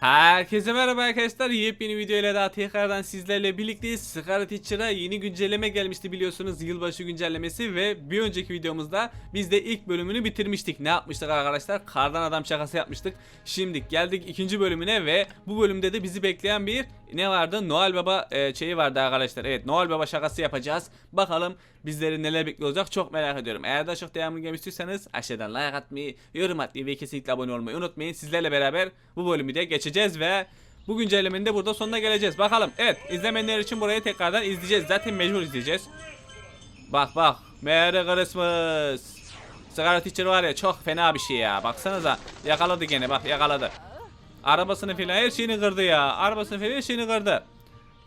Herkese merhaba arkadaşlar. Yepyeni video ile daha tekrardan sizlerle birlikteyiz. Sigara Teacher'a yeni güncelleme gelmişti biliyorsunuz. Yılbaşı güncellemesi ve bir önceki videomuzda biz de ilk bölümünü bitirmiştik. Ne yapmıştık arkadaşlar? Kardan adam şakası yapmıştık. Şimdi geldik ikinci bölümüne ve bu bölümde de bizi bekleyen bir ne vardı? Noel Baba e, şeyi vardı arkadaşlar. Evet Noel Baba şakası yapacağız. Bakalım bizleri neler bekliyor olacak çok merak ediyorum. Eğer daha çok devamlı gelmek istiyorsanız aşağıdan like atmayı, yorum atmayı ve kesinlikle abone olmayı unutmayın. Sizlerle beraber bu bölümü de geçeceğiz ve bu güncellemenin de burada sonuna geleceğiz. Bakalım. Evet izlemeyenler için burayı tekrardan izleyeceğiz. Zaten mecbur izleyeceğiz. Bak bak. Merry Christmas. Sigara teacher var ya çok fena bir şey ya. Baksanıza yakaladı gene bak yakaladı. Arabasını filan her şeyini kırdı ya. Arabasını filan her şeyini kırdı.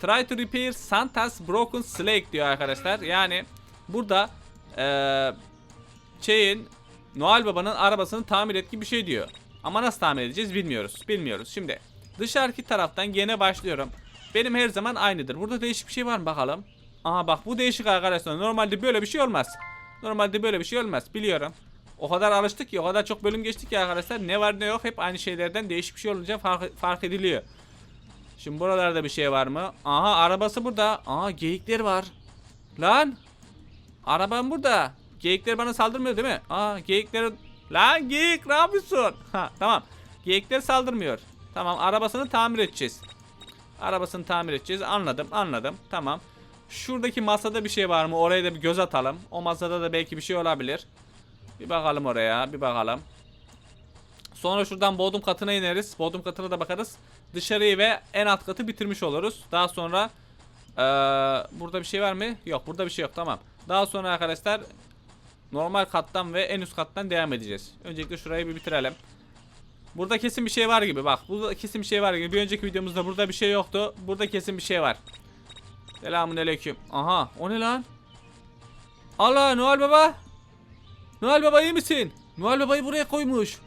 Try to repair Santa's broken sleigh diyor arkadaşlar. Yani burada eee şeyin Noel Baba'nın arabasını tamir et gibi bir şey diyor. Ama nasıl tamir edeceğiz bilmiyoruz. Bilmiyoruz. Şimdi dışarıki taraftan gene başlıyorum. Benim her zaman aynıdır. Burada değişik bir şey var mı bakalım. Aha bak bu değişik arkadaşlar. Normalde böyle bir şey olmaz. Normalde böyle bir şey olmaz. Biliyorum. O kadar alıştık ki o kadar çok bölüm geçtik ki arkadaşlar. Ne var ne yok hep aynı şeylerden değişik bir şey olunca fark, fark ediliyor. Şimdi buralarda bir şey var mı? Aha arabası burada. Aha geyikler var. Lan. Arabam burada. Geyikler bana saldırmıyor değil mi? Aa geyikler... Lan geyik ne yapıyorsun? Ha tamam. Geyikler saldırmıyor. Tamam arabasını tamir edeceğiz. Arabasını tamir edeceğiz. Anladım anladım. Tamam. Şuradaki masada bir şey var mı? Oraya da bir göz atalım. O masada da belki bir şey olabilir. Bir bakalım oraya. Bir bakalım. Sonra şuradan bodrum katına ineriz. Bodrum katına da bakarız. Dışarıyı ve en alt katı bitirmiş oluruz. Daha sonra eee, burada bir şey var mı? Yok burada bir şey yok tamam. Daha sonra arkadaşlar normal kattan ve en üst kattan devam edeceğiz. Öncelikle şurayı bir bitirelim. Burada kesin bir şey var gibi bak. Burada kesin bir şey var gibi. Bir önceki videomuzda burada bir şey yoktu. Burada kesin bir şey var. Selamun aleyküm. Aha o ne lan? Allah Noel Baba. Noel Baba iyi misin? Noel Baba'yı buraya koymuş.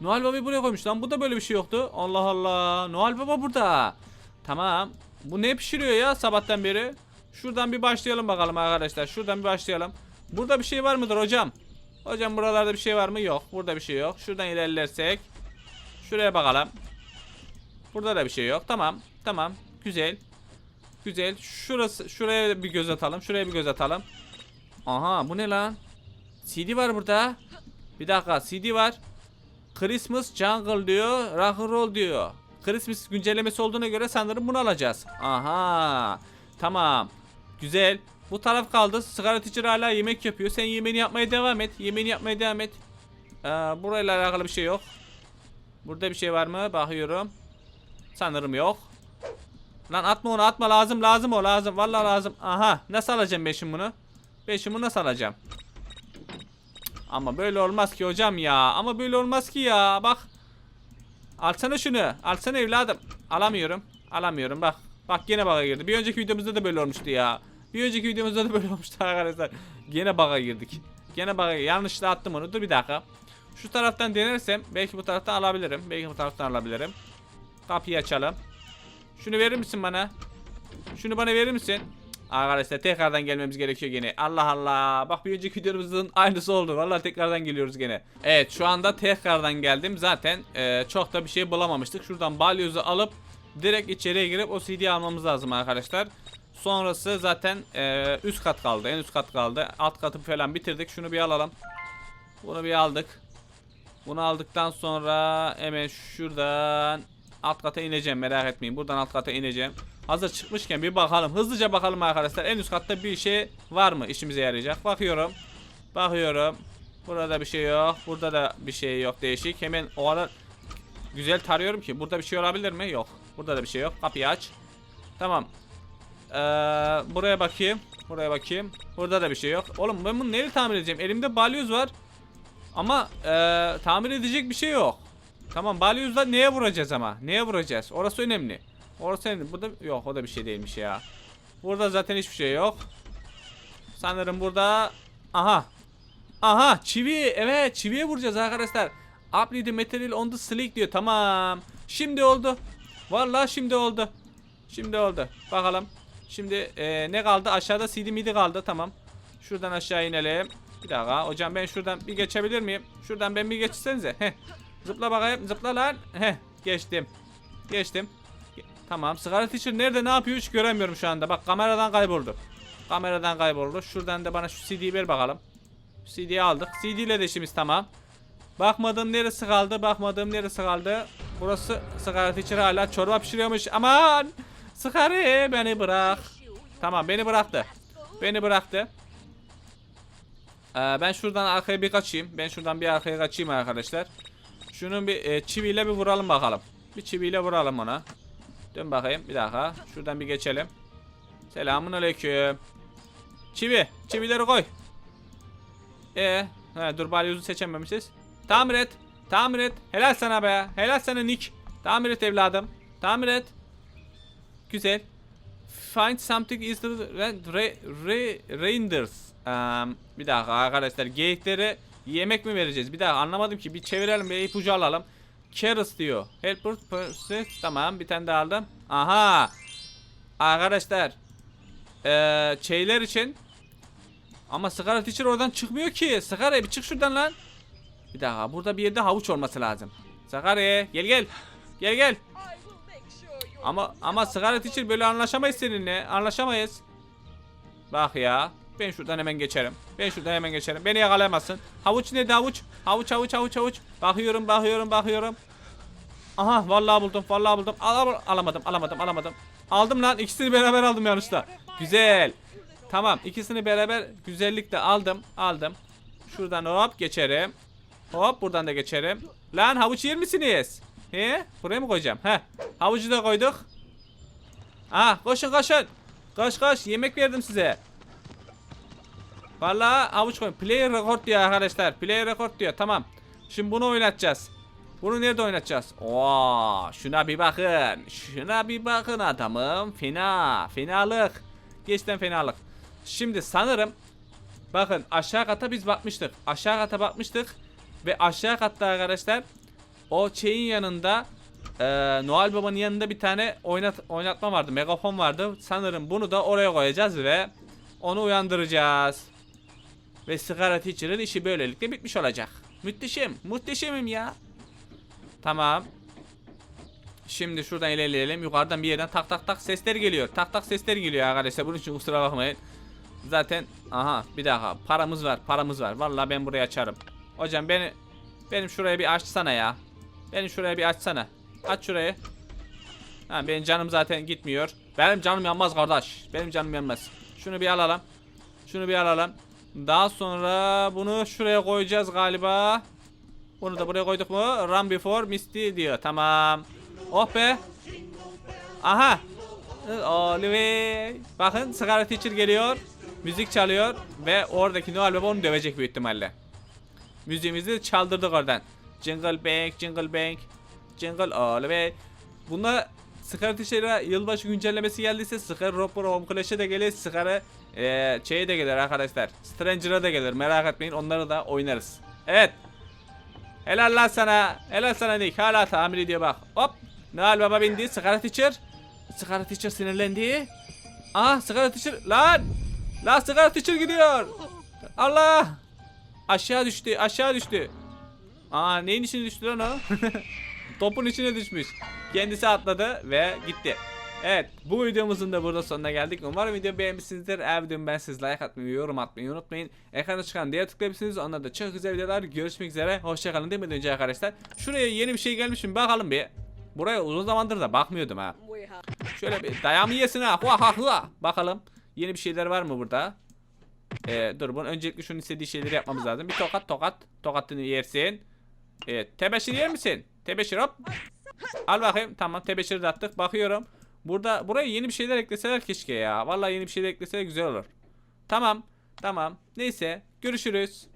Noel Baba'yı buraya koymuş lan. Bu da böyle bir şey yoktu. Allah Allah. Noel Baba burada. Tamam. Bu ne pişiriyor ya sabahtan beri? Şuradan bir başlayalım bakalım arkadaşlar. Şuradan bir başlayalım. Burada bir şey var mıdır hocam? Hocam buralarda bir şey var mı? Yok. Burada bir şey yok. Şuradan ilerlersek. Şuraya bakalım. Burada da bir şey yok. Tamam. Tamam. Güzel. Güzel. Şurası şuraya bir göz atalım. Şuraya bir göz atalım. Aha bu ne lan? CD var burada. Bir dakika CD var. Christmas Jungle diyor. Rock Roll diyor. Christmas güncellemesi olduğuna göre sanırım bunu alacağız. Aha. Tamam. Güzel. Bu taraf kaldı. Sigara teacher hala yemek yapıyor. Sen yemeğini yapmaya devam et. Yemeğini yapmaya devam et. Ee, burayla alakalı bir şey yok. Burada bir şey var mı? Bakıyorum. Sanırım yok. Lan atma onu atma lazım lazım o lazım. Vallahi lazım. Aha nasıl alacağım ben şimdi bunu? Ben şimdi bunu nasıl alacağım? Ama böyle olmaz ki hocam ya. Ama böyle olmaz ki ya. Bak. Alsana şunu. Alsana evladım. Alamıyorum. Alamıyorum bak. Bak gene bug'a girdi. Bir önceki videomuzda da böyle olmuştu ya. Bir önceki videomuzda da böyle olmuştu arkadaşlar. Gene bug'a girdik. Gene bug'a yanlışla attım onu. Dur bir dakika. Şu taraftan denersem belki bu taraftan alabilirim. Belki bu taraftan alabilirim. Kapıyı açalım. Şunu verir misin bana? Şunu bana verir misin? Arkadaşlar tekrardan gelmemiz gerekiyor gene. Allah Allah. Bak bir önceki videomuzun aynısı oldu. Vallahi tekrardan geliyoruz gene. Evet şu anda tekrardan geldim. Zaten e, çok da bir şey bulamamıştık. Şuradan balyozu alıp direkt içeriye girip o CD almamız lazım arkadaşlar. Sonrası zaten e, üst kat kaldı. En üst kat kaldı. Alt katı falan bitirdik. Şunu bir alalım. Bunu bir aldık. Bunu aldıktan sonra hemen şuradan alt kata ineceğim merak etmeyin. Buradan alt kata ineceğim. Hazır çıkmışken bir bakalım. Hızlıca bakalım arkadaşlar. En üst katta bir şey var mı işimize yarayacak? Bakıyorum. Bakıyorum. Burada bir şey yok. Burada da bir şey yok değişik. Hemen o kadar güzel tarıyorum ki. Burada bir şey olabilir mi? Yok. Burada da bir şey yok. Kapıyı aç. Tamam. Ee, buraya bakayım. Buraya bakayım. Burada da bir şey yok. Oğlum ben bunu neyle tamir edeceğim? Elimde balyoz var. Ama ee, tamir edecek bir şey yok. Tamam balyozla neye vuracağız ama? Neye vuracağız? Orası önemli. Orası önemli. Burada yok o da bir şey değilmiş ya. Burada zaten hiçbir şey yok. Sanırım burada aha. Aha çivi. Evet çiviye vuracağız arkadaşlar. Apply the material on the slick diyor. Tamam. Şimdi oldu. Vallahi şimdi oldu. Şimdi oldu. Bakalım. Şimdi e, ne kaldı? Aşağıda CD midi kaldı. Tamam. Şuradan aşağı inelim. Bir dakika. Hocam ben şuradan bir geçebilir miyim? Şuradan ben bir geçsenize. Heh. Zıpla bakayım. Zıpla lan. Heh. Geçtim. Geçtim. Ge- Tamam. Sigara teacher nerede ne yapıyor hiç göremiyorum şu anda. Bak kameradan kayboldu. Kameradan kayboldu. Şuradan da bana şu CD'yi ver bakalım. CD'yi aldık. CD ile de işimiz tamam. Bakmadığım neresi kaldı? Bakmadığım neresi kaldı? Burası sigara teacher hala çorba pişiriyormuş. Aman! Sigara beni bırak. Tamam beni bıraktı. Beni bıraktı. Ee, ben şuradan arkaya bir kaçayım. Ben şuradan bir arkaya kaçayım arkadaşlar. Şunun bir e, çiviyle bir vuralım bakalım. Bir çiviyle vuralım ona. Dön bakayım bir dakika. Şuradan bir geçelim. Selamun aleyküm. Çivi. Çivileri koy. E, he, dur balyozu seçememişiz. Tamir et. Tamir et. Helal sana be. Helal sana Nick. Tamir et evladım. Tamir et. Güzel. Find something is the re, re, renders. Um, bir dakika arkadaşlar geyiklere yemek mi vereceğiz? Bir daha anlamadım ki. Bir çevirelim bir ipucu alalım. Carrots diyor. Helper process. Tamam bir tane daha aldım. Aha. Arkadaşlar. Eee şeyler için. Ama sigara teacher oradan çıkmıyor ki. Sigara bir çık şuradan lan. Bir dakika burada bir yerde havuç olması lazım. Sigara gel gel. Gel gel. Ama ama sigara teacher böyle anlaşamayız seninle. Anlaşamayız. Bak ya. Ben şuradan hemen geçerim. Ben şuradan hemen geçerim. Beni yakalayamazsın. Havuç nerede havuç? Havuç havuç havuç havuç. Bakıyorum bakıyorum bakıyorum. Aha vallahi buldum vallahi buldum. Al- alamadım alamadım alamadım. Aldım lan ikisini beraber aldım yanlışta. Güzel. Tamam ikisini beraber güzellikle aldım aldım. Şuradan hop geçerim. Hop buradan da geçerim. Lan havuç yer misiniz? He? Buraya mı koyacağım? He. Havucu da koyduk. Ah koşun koşun. Koş koş yemek verdim size. Vallahi havuç koyun. Player record diyor arkadaşlar. Player record diyor. Tamam. Şimdi bunu oynatacağız. Bunu nerede oynatacağız? Oo, şuna bir bakın. Şuna bir bakın adamım. Fena. Fenalık. Geçten fenalık. Şimdi sanırım bakın aşağı kata biz bakmıştık. Aşağı kata bakmıştık ve aşağı katta arkadaşlar o şeyin yanında e, Noel Baba'nın yanında bir tane oynat oynatma vardı. Megafon vardı. Sanırım bunu da oraya koyacağız ve onu uyandıracağız. Ve sigara teacher'ın işi böylelikle bitmiş olacak. Müthişim. Muhteşemim ya. Tamam. Şimdi şuradan ilerleyelim. Yukarıdan bir yerden tak tak tak sesler geliyor. Tak tak sesler geliyor arkadaşlar. Bunun için kusura bakmayın. Zaten aha bir dakika paramız var paramız var. Vallahi ben burayı açarım. Hocam beni benim şuraya bir açsana ya. Beni şuraya bir açsana. Aç şurayı. Ha benim canım zaten gitmiyor. Benim canım yanmaz kardeş. Benim canım yanmaz. Şunu bir alalım. Şunu bir alalım. Daha sonra bunu şuraya koyacağız galiba. Bunu da buraya koyduk mu? Run before Misty diyor. Tamam. Oh be. Aha. Oliver. Bakın sigara teacher geliyor. Müzik çalıyor. Ve oradaki Noel Baba onu dövecek büyük ihtimalle. Müziğimizi çaldırdık oradan. Jingle bang, jingle bang. Jingle Oliver. Bunda Sigara Teacher'a yılbaşı güncellemesi geldiyse Sigara Roper Home Clash'e de gelir. Sigara eee şeye de gelir arkadaşlar. Stranger'a da gelir. Merak etmeyin onları da oynarız. Evet. Helal lan sana. Helal sana Nick. Hala tamir ediyor bak. Hop. Noel Baba bindi. Sigara Teacher. Sigara Teacher sinirlendi. Aa sigara Teacher. Lan. Lan sigara Teacher gidiyor. Allah. Aşağı düştü. Aşağı düştü. Aa neyin içine düştü lan o? Topun içine düşmüş. Kendisi atladı ve gitti. Evet bu videomuzun da burada sonuna geldik. Umarım video beğenmişsinizdir. Eğer videomu siz like atmayı, yorum atmayı unutmayın. Ekranda çıkan diğer tıklayabilirsiniz. Onlarda da çok güzel videolar. Görüşmek üzere. Hoşçakalın demeden önce arkadaşlar. Şuraya yeni bir şey gelmiş mi bakalım bir. Buraya uzun zamandır da bakmıyordum ha. Şöyle bir dayamı yesin ha. Hua ha. Bakalım. Yeni bir şeyler var mı burada? Ee, dur bunu öncelikle şunun istediği şeyleri yapmamız lazım. Bir tokat tokat. Tokatını yersin. Evet. Tebeşir yer misin? Tebeşir hop. Al bakayım. Tamam tebeşiri de attık. Bakıyorum. Burada buraya yeni bir şeyler ekleseler keşke ya. Vallahi yeni bir şeyler ekleseler güzel olur. Tamam. Tamam. Neyse. Görüşürüz.